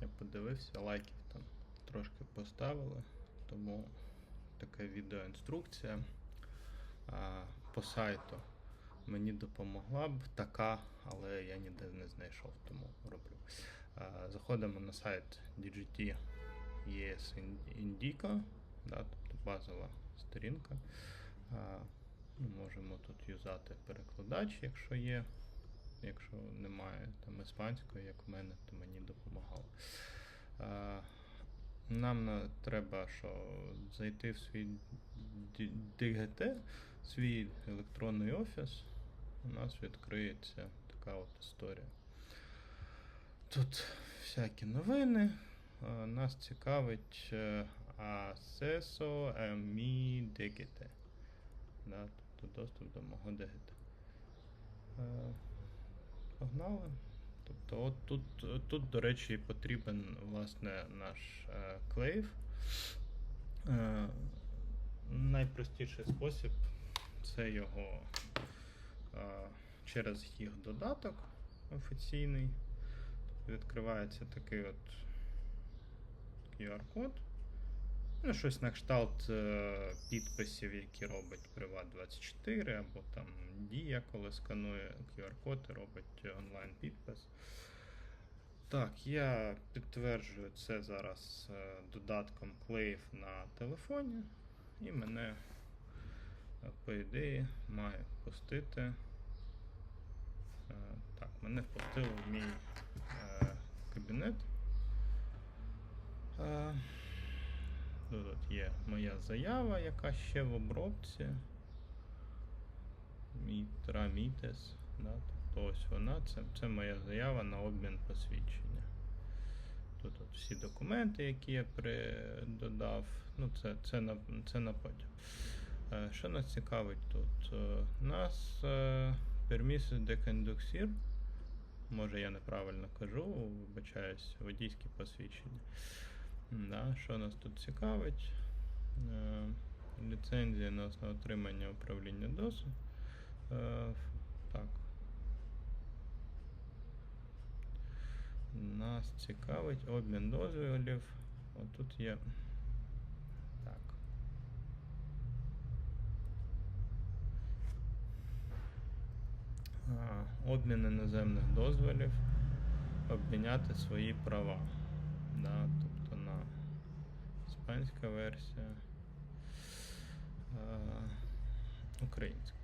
Я подивився, лайків там трошки поставили, тому така відеоінструкція а, по сайту мені допомогла б така, але я ніде не знайшов, тому роблю. А, Заходимо на сайт DGT ES Indica, да, тобто базова сторінка. А, Можемо тут юзати перекладач, якщо є. Якщо немає там іспанської, як в мене, то мені допомагало. Нам на, треба що, зайти в свій Д- DGT, свій електронний офіс. У нас відкриється така от історія. Тут всякі новини. Нас цікавить е, Accesso a mi тобто доступ до мого DGT. Погнали. Тобто, от тут, тут, до речі, потрібен власне наш е, клейв. Е, найпростіший спосіб це його е, через їх додаток офіційний. Тобто відкривається такий от QR-код. Ну, щось на кшталт підписів, які робить Приват24 або там Дія, коли сканує QR-код і робить онлайн підпис. Так, я підтверджую це зараз е, додатком Clave на телефоні, і мене, е, по ідеї, має впустити. Е, Так, мене впустило в мій кабінет. Тут є моя заява, яка ще в обробці. Мій Трамітес. Да, тобто ось вона. Це, це моя заява на обмін посвідчення. Тут от всі документи, які я при... додав. Ну, це, це, на, це на потім. Е, Що нас цікавить тут? Е, Нас е, de conducir. Може я неправильно кажу, вибачаюсь, водійське посвідчення. Да, що нас тут цікавить? Е, ліцензія на отримання управління ДОСу. Е, так. Нас цікавить обмін дозволів. Отут є. Так. А, обмін іноземних дозволів. Обміняти свої права. Да, тобто на іспанська версія. Е, українська.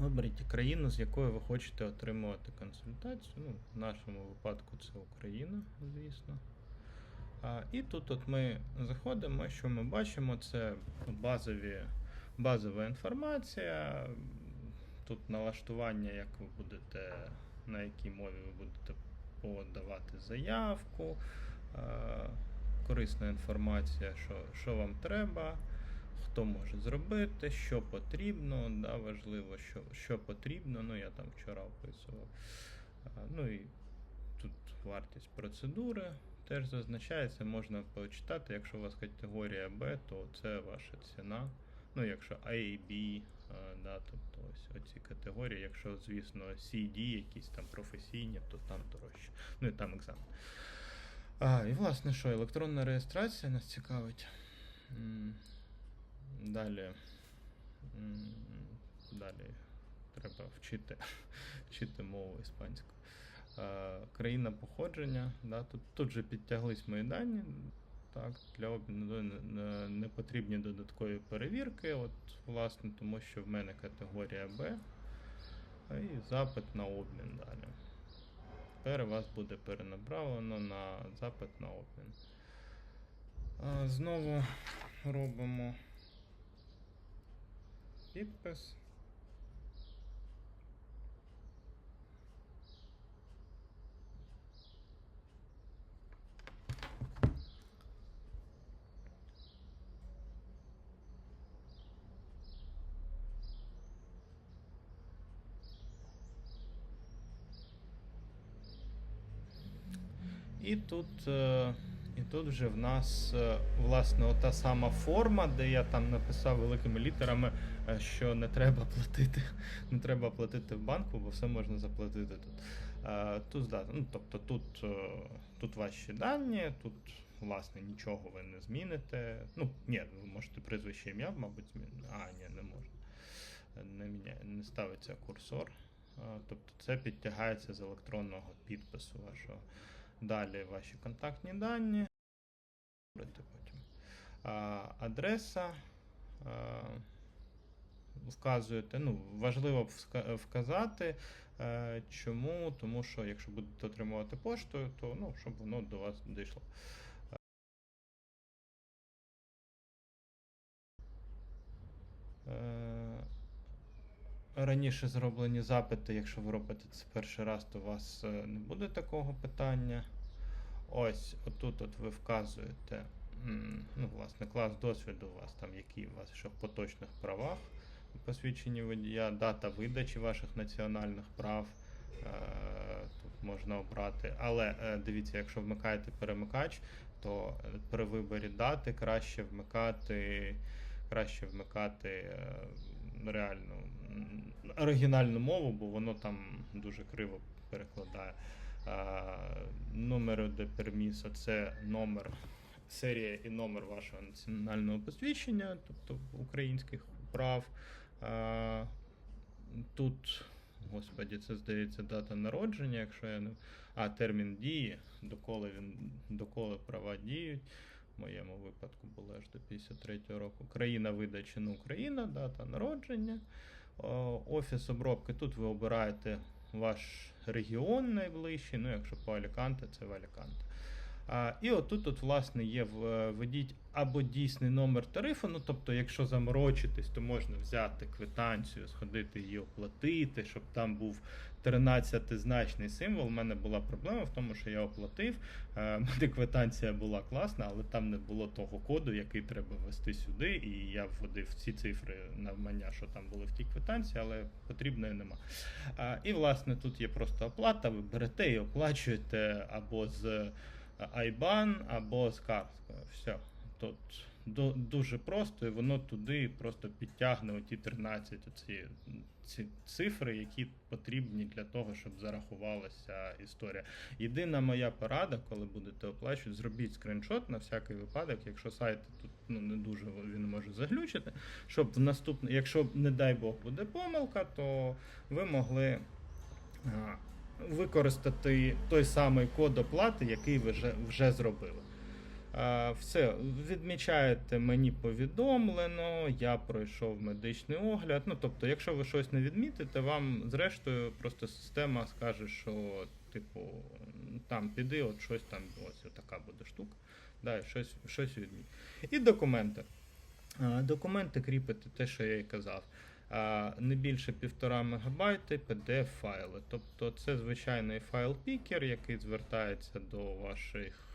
Виберіть країну, з якою ви хочете отримувати консультацію. Ну, в нашому випадку це Україна, звісно. А, і тут от ми заходимо, що ми бачимо, це базові, базова інформація. Тут налаштування, як ви будете, на якій мові ви будете подавати заявку, корисна інформація, що, що вам треба, хто може зробити, що потрібно. Да, важливо, що, що потрібно. Ну, я там вчора описував. Ну і тут вартість процедури теж зазначається, можна почитати. Якщо у вас категорія Б, то це ваша ціна. Ну, якщо A B, да, тобто ось оці категорії, якщо, звісно, C, D, якісь там професійні, то там дорожче. Ну і там екзамен. А, і власне що, електронна реєстрація нас цікавить. Далі. Далі треба вчити, вчити мову іспанську. Е, Країна походження. Да, тут, тут же підтяглись мої дані. Так, для обміну не, потрібні додаткові перевірки, от, власне, тому що в мене категорія Б. І запит на обмін далі. Тепер вас буде перенаправлено на запит на обмін. Знову робимо підпис. І тут, е, і тут вже в нас е, власне ота сама форма, де я там написав великими літерами, е, що не треба платити, не треба платити в банку, бо все можна заплатити тут. Е, Тут. Ну, тобто тут, тут ваші дані, тут, власне, нічого ви не зміните. Ну, ні, ви можете прізвище ім'я, мабуть, змінити. А, ні, не можна. Не, міняє, не ставиться курсор. Тобто це підтягається з електронного підпису вашого. Далі ваші контактні дані. Потім. Адреса. Вказуєте. Ну, важливо вказати. Е, Чому? Тому що якщо будете отримувати поштою, то ну, щоб воно до вас дійшло. Раніше зроблені запити, якщо ви робите це перший раз, то у вас е, не буде такого питання. Ось, отут от ви вказуєте, ну, власне, клас досвіду у вас, там які у вас ще в поточних правах посвідчені водія, дата видачі ваших національних прав. Е, Тут можна обрати. Але е, дивіться, якщо вмикаєте перемикач, то при виборі дати краще вмикати, краще вмикати реальну оригінальну мову, бо воно там дуже криво перекладає. Номер де перміса це номер, серія і номер вашого національного посвідчення, тобто українських прав. Тут, господі, це здається дата народження, якщо я не. А, термін дії, доколи він доколи права діють. В моєму випадку було аж до 53-го року. Країна видачі ну, Україна, дата народження. О, Офіс обробки. Тут ви обираєте ваш регіон найближчий. Ну, якщо по Аліканте, це в Аліканте. І отут, от, власне, є введіть або дійсний номер тарифу. Ну, тобто, якщо заморочитись, то можна взяти квитанцію, сходити її оплатити, щоб там був 13-значний символ. У мене була проблема в тому, що я оплатив. Е, мене квитанція була класна, але там не було того коду, який треба ввести сюди. І я вводив всі цифри навмання, що там були в тій квитанції, але потрібної нема. І, власне, тут є просто оплата. Ви берете і оплачуєте або з IBAN, або з карткою. Все. Тут дуже просто, і воно туди просто підтягне оті 13 оці, ці цифри, які потрібні для того, щоб зарахувалася історія. Єдина моя порада, коли будете оплачувати, зробіть скріншот на всякий випадок, якщо сайт тут ну, не дуже він може заглючити, щоб в наступне, якщо, не дай Бог, буде помилка, то ви могли. Використати той самий код оплати, який ви вже, вже зробили. А, Все, відмічаєте мені повідомлено, я пройшов медичний огляд. Ну, тобто, якщо ви щось не відмітите, вам зрештою просто система скаже, що, типу, там піди, от щось там, ось така буде штука. Да, щось, щось відміть. І документи. Документи кріпите те, що я і казав. Не більше 1,5 МБ pdf файли. Тобто це звичайний файл пікер, який звертається до ваших, е,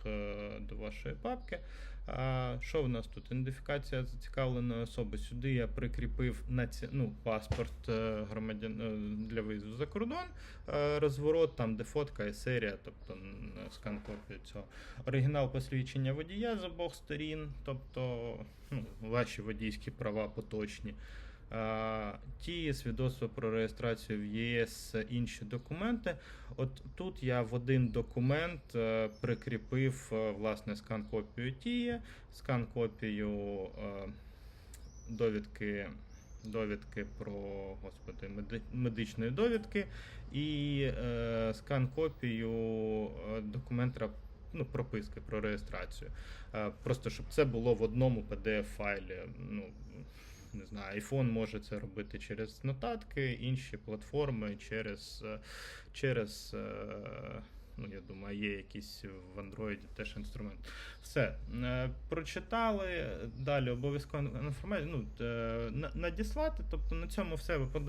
до вашої папки. А, Що в нас тут? Ідентифікація зацікавленої особи. Сюди я прикріпив наці... ну, паспорт е, громадян е, для виїзду за кордон, е, розворот, там де фотка і серія, тобто скан копію цього. Оригінал посвідчення водія з обох сторін, тобто ну, ваші водійські права поточні. Ті свідоцтва про реєстрацію в ЄС, інші документи. От тут я в один документ е, прикріпив е, власне скан-копію тіє, скан-копію е, довідки, довідки про господи, медичної довідки і е, скан-копію е, документа ну, прописки про реєстрацію. Е, Просто щоб це було в одному PDF-файлі. Ну, не знаю, iPhone може це робити через нотатки, інші платформи через, е, через е, ну, я думаю, є якісь в Android теж інструмент. Все, е, прочитали, далі обов'язково інформацію ну, надіслати, тобто на цьому все ви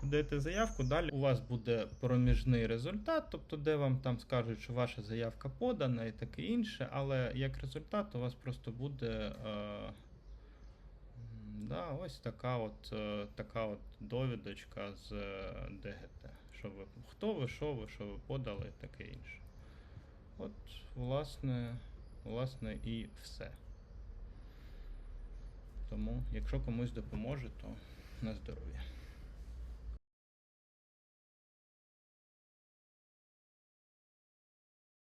подаєте заявку, далі у вас буде проміжний результат, тобто де вам там скажуть, що ваша заявка подана і таке інше, але як результат у вас просто буде. Да, ось така от, е, така от довідочка з е, ДГТ. Що ви, хто ви, що ви, що ви подали таке інше. От, власне, власне, і все. Тому, якщо комусь допоможе, то на здоров'я.